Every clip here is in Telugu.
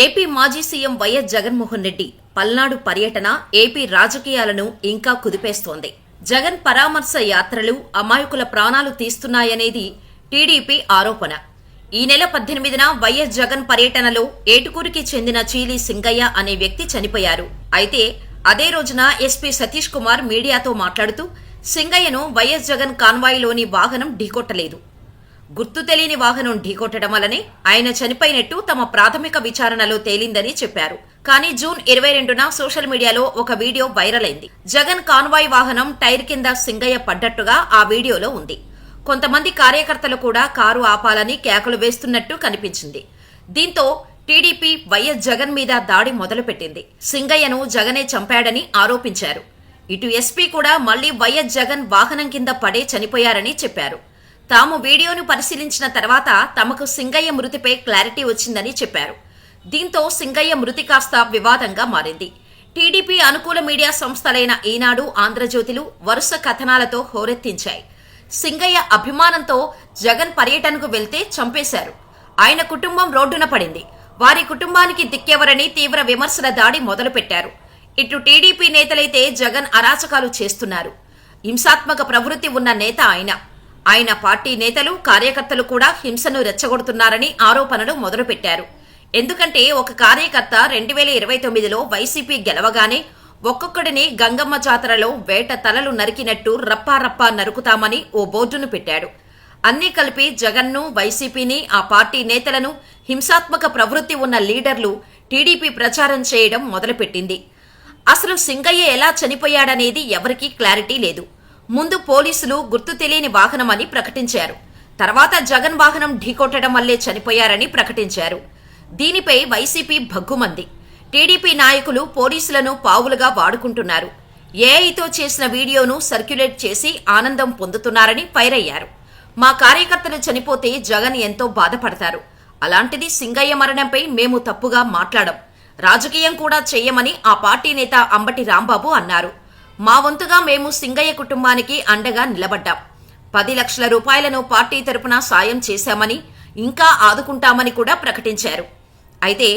ఏపీ మాజీ సీఎం వైఎస్ జగన్మోహన్ రెడ్డి పల్నాడు పర్యటన ఏపీ రాజకీయాలను ఇంకా కుదిపేస్తోంది. జగన్ పరామర్శ యాత్రలు అమాయకుల ప్రాణాలు తీస్తున్నాయనేది టీడీపీ ఆరోపణ. ఈ నెల పద్దెనిమిదిన వైఎస్ జగన్ పర్యటనలో ఏటుకూరికి చెందిన చీలి సింగయ్య అనే వ్యక్తి చనిపోయారు. అయితే అదే రోజున ఎస్పీ సతీష్ కుమార్ మీడియాతో మాట్లాడుతూ సింగయ్యను వైఎస్ జగన్ కాన్వాయ్లోని వాహనం ఢీకొట్టలేదు. గుర్తు తెలియని వాహనం ఢీకొట్టడం వల్లనే ఆయన చనిపోయినట్టు తమ ప్రాథమిక విచారణలో తేలిందని చెప్పారు. కానీ జూన్ ఇరవై రెండున సోషల్ మీడియాలో ఒక వీడియో వైరల్ అయింది. జగన్ కాన్వాయ్ వాహనం టైర్ కింద సింగయ్య పడ్డట్టుగా ఆ వీడియోలో ఉంది. కొంతమంది కార్యకర్తలు కూడా కారు ఆపాలని కేకలు వేస్తున్నట్టు కనిపించింది. దీంతో టీడీపీ వైఎస్ జగన్ మీద దాడి మొదలుపెట్టింది. సింగయ్యను జగనే చంపాడని ఆరోపించారు. ఇటు ఎస్పీ కూడా మళ్ళీ వైఎస్ జగన్ వాహనం కింద పడే చనిపోయారని చెప్పారు. తాము వీడియోను పరిశీలించిన తర్వాత తమకు సింగయ్య మృతిపై క్లారిటీ వచ్చిందని చెప్పారు. దీంతో సింగయ్య మృతి కాస్త వివాదంగా మారింది. టీడీపీ అనుకూల మీడియా సంస్థలైన ఈనాడు ఆంధ్రజ్యోతిలు వరుస కథనాలతో హోరెత్తించాయి. సింగయ్య అభిమానంతో జగన్ పర్యటనకు వెళ్తే చంపేశారు. ఆయన కుటుంబం రోడ్డున పడింది. వారి కుటుంబానికి దిక్కెవరని తీవ్ర విమర్శల దాడి మొదలుపెట్టారు. ఇటు టీడీపీ నేతలైతే జగన్ అరాచకాలు చేస్తున్నారు. హింసాత్మక ప్రవృత్తి ఉన్న నేత ఆయన. ఆయన పార్టీ నేతలు కార్యకర్తలు కూడా హింసను రెచ్చగొడుతున్నారని ఆరోపణలు మొదలుపెట్టారు. ఎందుకంటే ఒక కార్యకర్త రెండు వేల ఇరవై తొమ్మిదిలో వైసీపీ గెలవగానే ఒక్కొక్కడిని గంగమ్మ జాతరలో వేట తలలు నరికినట్టు రప్పారప్పా నరుకుతామని ఓ బోర్డును పెట్టాడు. అన్నీ కలిపి జగన్ను వైసీపీని ఆ పార్టీ నేతలను హింసాత్మక ప్రవృత్తి ఉన్న లీడర్లు టీడీపీ ప్రచారం చేయడం మొదలుపెట్టింది. అసలు సింగయ్య ఎలా చనిపోయాడనేది ఎవరికీ క్లారిటీ లేదు. ముందు పోలీసులు గుర్తు తెలియని వాహనమని ప్రకటించారు. తర్వాత జగన్ వాహనం ఢీకొట్టడం వల్లే చనిపోయారని ప్రకటించారు. దీనిపై వైసీపీ భగ్గుమంది. టీడీపీ నాయకులు పోలీసులను పావులుగా వాడుకుంటున్నారు. ఏఐతో చేసిన వీడియోను సర్క్యులేట్ చేసి ఆనందం పొందుతున్నారని ఫైర్ అయ్యారు మా కార్యకర్తలు చనిపోతే జగన్ ఎంతో బాధపడతారు. అలాంటిది సింగయ్య మరణంపై మేము తప్పుగా మాట్లాడం. రాజకీయం కూడా చెయ్యమని ఆ పార్టీ నేత అంబటి రాంబాబు అన్నారు. మా వంతుగా మేము సింగయ్య కుటుంబానికి అండగా నిలబడ్డాం. పది లక్షల రూపాయలను పార్టీ తరపున సాయం చేశామని ఇంకా ఆదుకుంటామని కూడా ప్రకటించారు. అయితే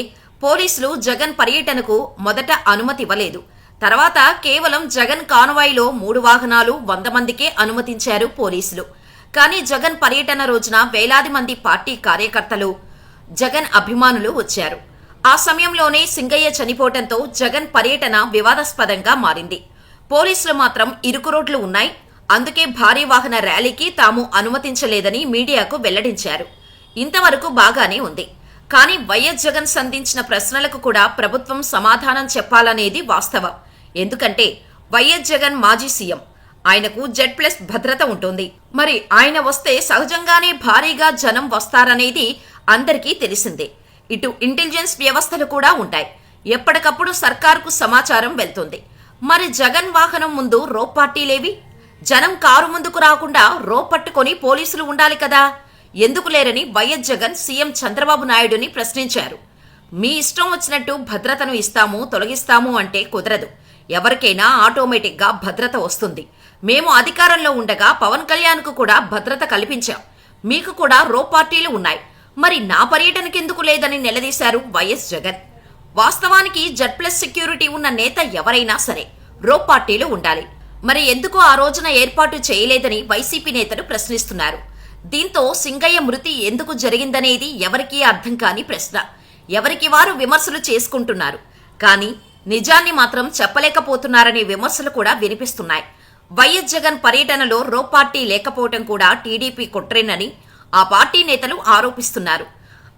పోలీసులు జగన్ పర్యటనకు మొదట అనుమతి ఇవ్వలేదు. తర్వాత కేవలం జగన్ కాన్వాయ్లో మూడు వాహనాలు వంద మందికే అనుమతించారు పోలీసులు. కానీ జగన్ పర్యటన రోజున వేలాది మంది పార్టీ కార్యకర్తలు జగన్ అభిమానులు వచ్చారు. ఆ సమయంలోనే సింగయ్య చనిపోవటంతో జగన్ పర్యటన వివాదాస్పదంగా మారింది. పోలీసులు మాత్రం ఇరుకు రోడ్లు ఉన్నాయి. అందుకే భారీ వాహన ర్యాలీకి తాము అనుమతించలేదని మీడియాకు వెల్లడించారు. ఇంతవరకు బాగానే ఉంది. కానీ వైఎస్ జగన్ సంధించిన ప్రశ్నలకు కూడా ప్రభుత్వం సమాధానం చెప్పాలనేది వాస్తవం. ఎందుకంటే వైఎస్ జగన్ మాజీ సీఎం. ఆయనకు జెడ్ ప్లస్ భద్రత ఉంటుంది. మరి ఆయన వస్తే సహజంగానే భారీగా జనం వస్తారనేది అందరికీ తెలిసిందే. ఇటు ఇంటెలిజెన్స్ వ్యవస్థలు కూడా ఉంటాయి. ఎప్పటికప్పుడు సర్కార్కు సమాచారం వెళ్తుంది. మరి జగన్ వాహనం ముందు రోప్ పార్టీలేవి జనం కారు ముందుకు రాకుండా రో పట్టుకొని పోలీసులు ఉండాలి కదా? ఎందుకు లేరని వైఎస్ జగన్ సీఎం చంద్రబాబు నాయుడుని ప్రశ్నించారు. మీ ఇష్టం వచ్చినట్టు భద్రతను ఇస్తాము తొలగిస్తాము అంటే కుదరదు. ఎవరికైనా ఆటోమేటిక్గా భద్రత వస్తుంది. మేము అధికారంలో ఉండగా పవన్ కళ్యాణ్కు కూడా భద్రత కల్పించాం. మీకు కూడా రో పార్టీలు ఉన్నాయి. మరి నా పర్యటనకెందుకు లేదని నిలదీశారు వైఎస్ జగన్. వాస్తవానికి జడ్ ప్లస్ సెక్యూరిటీ ఉన్న నేత ఎవరైనా సరే రో పార్టీలు ఉండాలి. మరి ఎందుకు ఆ రోజున ఏర్పాటు చేయలేదని వైసీపీ నేతలు ప్రశ్నిస్తున్నారు. దీంతో సింగయ్య మృతి ఎందుకు జరిగిందనేది ఎవరికీ అర్థం కాని ప్రశ్న. ఎవరికి వారు విమర్శలు చేసుకుంటున్నారు. కానీ నిజాన్ని మాత్రం చెప్పలేకపోతున్నారనే విమర్శలు కూడా వినిపిస్తున్నాయి. వైఎస్ జగన్ పర్యటనలో రో పార్టీ లేకపోవటం కూడా టీడీపీ కుట్రేనని ఆ పార్టీ నేతలు ఆరోపిస్తున్నారు.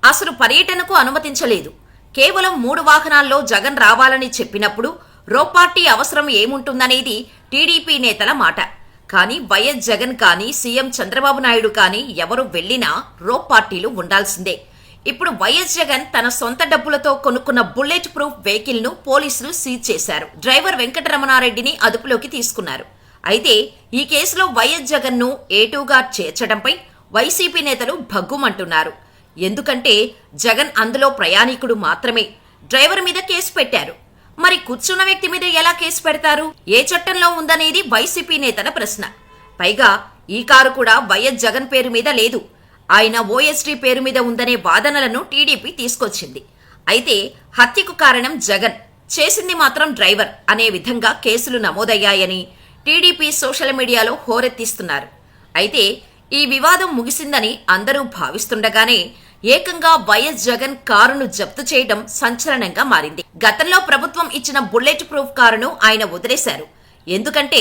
అసలు పర్యటనకు అనుమతించలేదు. కేవలం మూడు వాహనాల్లో జగన్ రావాలని చెప్పినప్పుడు రో పార్టీ అవసరం ఏముంటుందనేది టీడీపీ నేతల మాట. కానీ వైఎస్ జగన్ కానీ సీఎం చంద్రబాబు నాయుడు కానీ ఎవరు వెళ్ళినా రో పార్టీలు ఉండాల్సిందే. ఇప్పుడు వైఎస్ జగన్ తన సొంత డబ్బులతో కొనుక్కున్న బుల్లెట్ ప్రూఫ్ వెహికల్ను పోలీసులు సీజ్ చేశారు. డ్రైవర్ వెంకటరమణారెడ్డిని అదుపులోకి తీసుకున్నారు. అయితే ఈ కేసులో వైఎస్ జగన్ను ఏటూగా చేర్చడంపై వైసీపీ నేతలు భగ్గుమంటున్నారు. ఎందుకంటే జగన్ అందులో ప్రయాణికుడు మాత్రమే. డ్రైవర్ మీద కేసు పెట్టారు. మరి కూర్చున్న వ్యక్తి మీద ఎలా కేసు పెడతారు? ఏ చట్టంలో ఉందనేది వైసీపీ నేతల ప్రశ్న. పైగా ఈ కారు కూడా వైఎస్ జగన్ పేరు మీద లేదు. ఆయన ఓఎస్డీ పేరు మీద ఉందనే వాదనలను టీడీపీ తీసుకొచ్చింది. అయితే హత్యకు కారణం జగన్. చేసింది మాత్రం డ్రైవర్ అనే విధంగా కేసులు నమోదయ్యాయని టీడీపీ సోషల్ మీడియాలో హోరెత్తిస్తున్నారు. అయితే ఈ వివాదం ముగిసిందని అందరూ భావిస్తుండగానే ఏకంగా వైఎస్ జగన్ కారును జప్తు చేయడం సంచలనంగా మారింది. గతంలో ప్రభుత్వం ఇచ్చిన బుల్లెట్ ప్రూఫ్ కారును ఆయన వదిలేశారు. ఎందుకంటే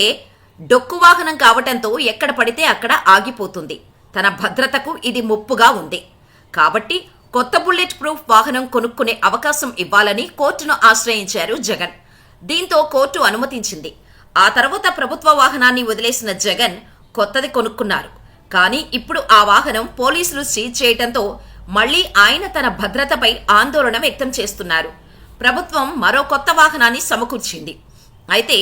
డొక్కు వాహనం కావటంతో ఎక్కడ పడితే అక్కడ ఆగిపోతుంది. తన భద్రతకు ఇది ముప్పుగా ఉంది. కాబట్టి కొత్త బుల్లెట్ ప్రూఫ్ వాహనం కొనుక్కునే అవకాశం ఇవ్వాలని కోర్టును ఆశ్రయించారు జగన్. దీంతో కోర్టు అనుమతించింది. ఆ తర్వాత ప్రభుత్వ వాహనాన్ని వదిలేసిన జగన్ కొత్తది కొనుక్కున్నారు. కానీ ఇప్పుడు ఆ వాహనం పోలీసులు సీజ్ చేయడంతో మళ్ళీ ఆయన తన భద్రతపై ఆందోళన వ్యక్తం చేస్తున్నారు. ప్రభుత్వం మరో కొత్త వాహనాన్ని సమకూర్చింది. అయితే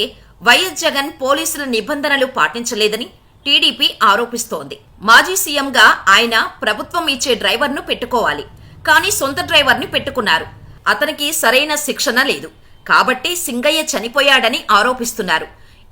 వైఎస్ జగన్ పోలీసుల నిబంధనలు పాటించలేదని టీడీపీ ఆరోపిస్తోంది. మాజీ సీఎంగా ఆయన ప్రభుత్వం ఇచ్చే డ్రైవర్ను పెట్టుకోవాలి. కానీ సొంత డ్రైవర్ని పెట్టుకున్నారు. అతనికి సరైన శిక్షణ లేదు. కాబట్టి సింగయ్య చనిపోయాడని ఆరోపిస్తున్నారు.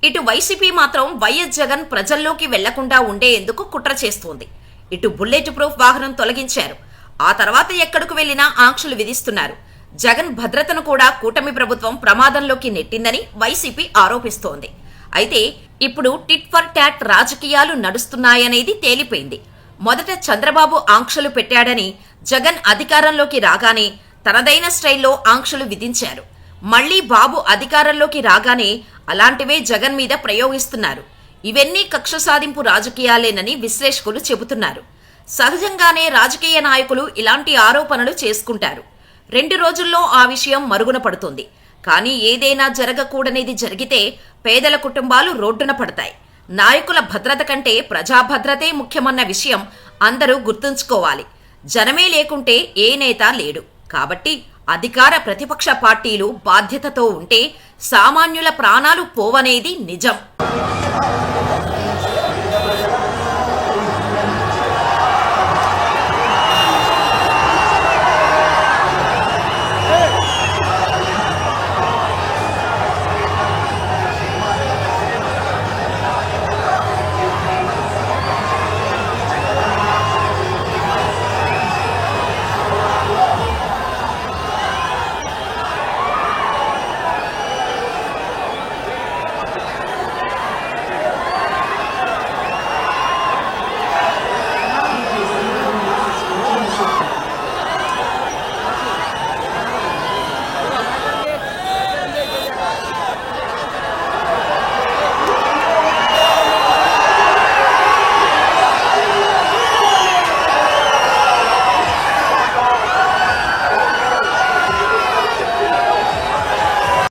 ఇటు వైసీపీ మాత్రం వైఎస్ జగన్ ప్రజల్లోకి వెళ్ళకుండా ఉండేందుకు కుట్ర చేస్తోంది. ఇటు బుల్లెట్ ప్రూఫ్ వాహనం తొలగించారు. ఆ తర్వాత ఎక్కడకు వెళ్ళినా ఆంక్షలు విధిస్తున్నారు. జగన్ భద్రతను కూడా కూటమి ప్రభుత్వం ప్రమాదంలోకి నెట్టిందని వైసీపీ ఆరోపిస్తోంది. అయితే ఇప్పుడు టిట్ ఫర్ ట్యాట్ రాజకీయాలు నడుస్తున్నాయనేది తేలిపోయింది. మొదట చంద్రబాబు ఆంక్షలు పెట్టాడని జగన్ అధికారంలోకి రాగానే తనదైన స్టైల్లో ఆంక్షలు విధించారు. మళ్ళీ బాబు అధికారంలోకి రాగానే అలాంటివే జగన్ మీద ప్రయోగిస్తున్నారు. ఇవన్నీ కక్ష సాధింపు రాజకీయాలేనని విశ్లేషకులు చెబుతున్నారు. సహజంగానే రాజకీయ నాయకులు ఇలాంటి ఆరోపణలు చేసుకుంటారు. రెండు రోజుల్లో ఆ విషయం మరుగున పడుతుంది. కానీ ఏదైనా జరగకూడనిది జరిగితే పేదల కుటుంబాలు రోడ్డున పడతాయి. నాయకుల భద్రత కంటే ప్రజాభద్రతే ముఖ్యమన్న విషయం అందరూ గుర్తుంచుకోవాలి. జనమే లేకుంటే ఏ నేత లేడు. కాబట్టి అధికార ప్రతిపక్ష పార్టీలు బాధ్యతతో ఉంటే సామాన్యుల ప్రాణాలు పోవనేది నిజం.